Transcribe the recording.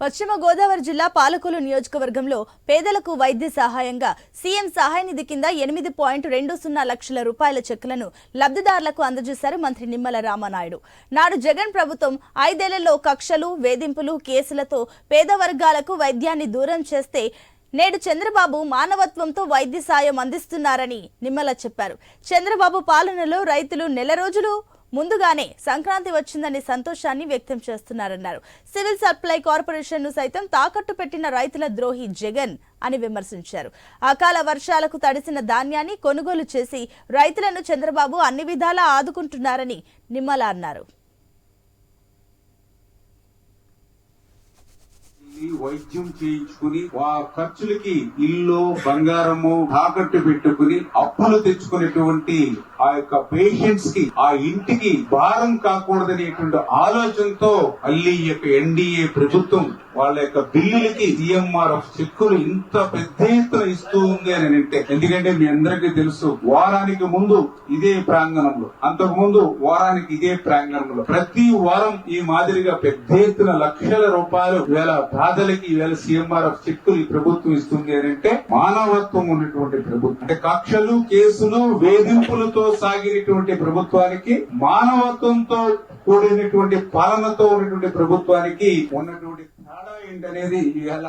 పశ్చిమ గోదావరి జిల్లా పాలకొలు నియోజకవర్గంలో పేదలకు వైద్య సహాయంగా సీఎం సహాయ నిధి కింద ఎనిమిది పాయింట్ రెండు సున్నా లక్షల రూపాయల చెక్కులను లబ్ధిదారులకు అందజేశారు మంత్రి నిమ్మల రామనాయుడు. నాడు జగన్ ప్రభుత్వం ఐదేళ్ళలో కక్షలు వేధింపులు కేసులతో పేద వర్గాలకు వైద్యాన్ని దూరం చేస్తే నేడు చంద్రబాబు మానవత్వంతో వైద్య సాయం అందిస్తున్నారని నిమ్మల చెప్పారు. చంద్రబాబు పాలనలో రైతులు నెల రోజులు ముందుగానే సంక్రాంతి వచ్చిందని సంతోషాన్ని వ్యక్తం చేస్తున్నారన్నారు. సివిల్ సప్లై కార్పొరేషన్ను సైతం తాకట్టు పెట్టిన రైతుల ద్రోహి జగన్ అని విమర్శించారు. అకాల వర్షాలకు తడిసిన ధాన్యాన్ని కొనుగోలు చేసి రైతులను చంద్రబాబు అన్ని విధాలా ఆదుకుంటున్నారని నిమ్మల అన్నారు. వైద్యం చేయించుకుని ఆ ఖర్చులకి ఇల్లు బంగారము తాకట్టు పెట్టుకుని అప్పులు తెచ్చుకునేటువంటి ఆ యొక్క పేషెంట్స్కి ఆ ఇంటికి భారం కాకూడదనేటువంటి ఆలోచనతో మళ్ళీ యొక్క ఎన్డీఏ ప్రభుత్వం వాళ్ళ యొక్క బిల్లులకి సిఎంఆర్ఎఫ్ చెక్కులు ఇంత పెద్ద ఎత్తున ఇస్తూ ఉంది అని అంటే ఎందుకంటే మీ అందరికీ తెలుసు వారానికి ముందు ఇదే ప్రాంగణంలో అంతకు ముందు వారానికి ఇదే ప్రాంగణంలో ప్రతి వారం ఈ మాదిరిగా పెద్ద ఎత్తున లక్షల రూపాయలు వేల బాధలకి వేల సిఎంఆర్ఎఫ్ చెక్కులు ఈ ప్రభుత్వం ఇస్తుంది అని అంటే మానవత్వం ఉన్నటువంటి ప్రభుత్వం. అంటే కక్షలు కేసులు వేధింపులతో సాగినటువంటి ప్రభుత్వానికి మానవత్వంతో కూడినటువంటి పాలనతో ఉన్నటువంటి ప్రభుత్వానికి ఉన్నటువంటి తేడా ఏంటనేది ఇవాళ